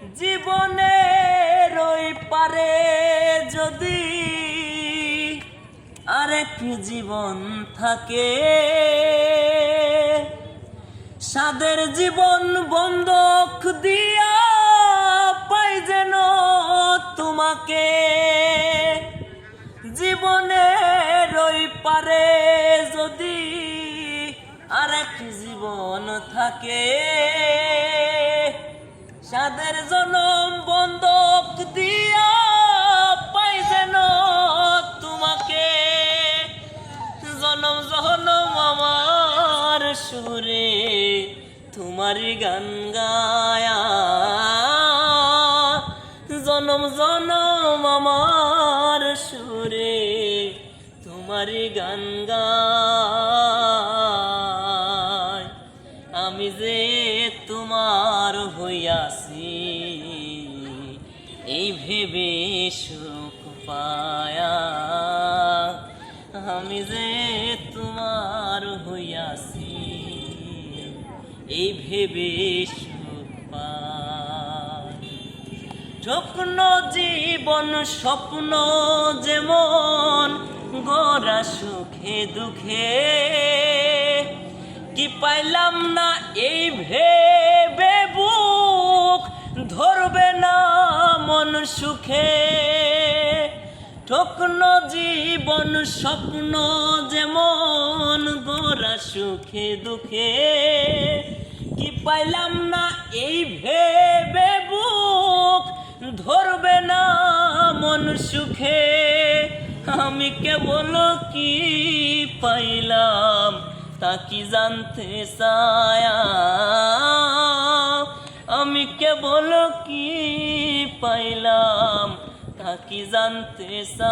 জীবনের ওই পারে যদি আরেক জীবন থাকে। সাদের জীবন বন্ধক দিয়া পাই যেন তোমাকে। জীবনের ওই পারে যদি আরেক জীবন থাকে। সাদের জনম বন্ধক দিয়া পাই যেন তোমাকে। জনম জনম আমার সুরে তোমারই গান গায়া। জনম জনম আমার সুরে তোমারই গান গায়। এই ভেবে সুখ পায়া আমি যে তোমার হইয়াছি, এই ভেবে সুখ স্বপ্ন জীবন, স্বপ্ন যেমন গোরা সুখে দুঃখে, কি পাইলাম না এই ভেবে সুখে, ঠকন জীবন স্বপ্ন যেমন গোরা সুখে দুঃখে। কি পাইলাম না এই ভেবে বুক? ধরবে না মন সুখে। আমি কেবল কি পাইলাম তা কি জানতে চায়া? আমি কেবল কি পাইলাম, তা কি জানতে চাই?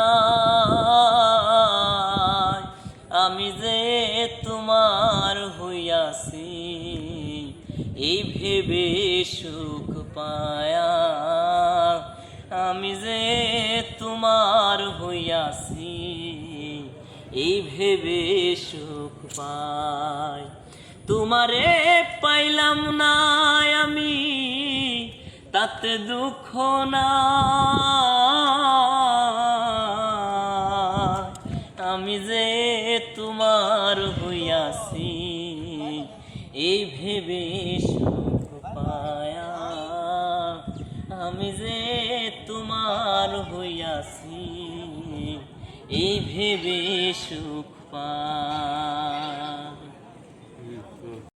আমি যে তোমার হইয়াছি, এই ভেবে সুখ পায়া। আমি যে তোমার হইয়াছি, এই ভেবে সুখ পাই। তোমারে পাইলাম না আমি তাতে দুঃখ না। আমি যে তোমার হইয়াছি, এই ভেবে সুখ পায়া। আমি যে তোমার হইয়াছি, এই ভেবে সুখ পায়।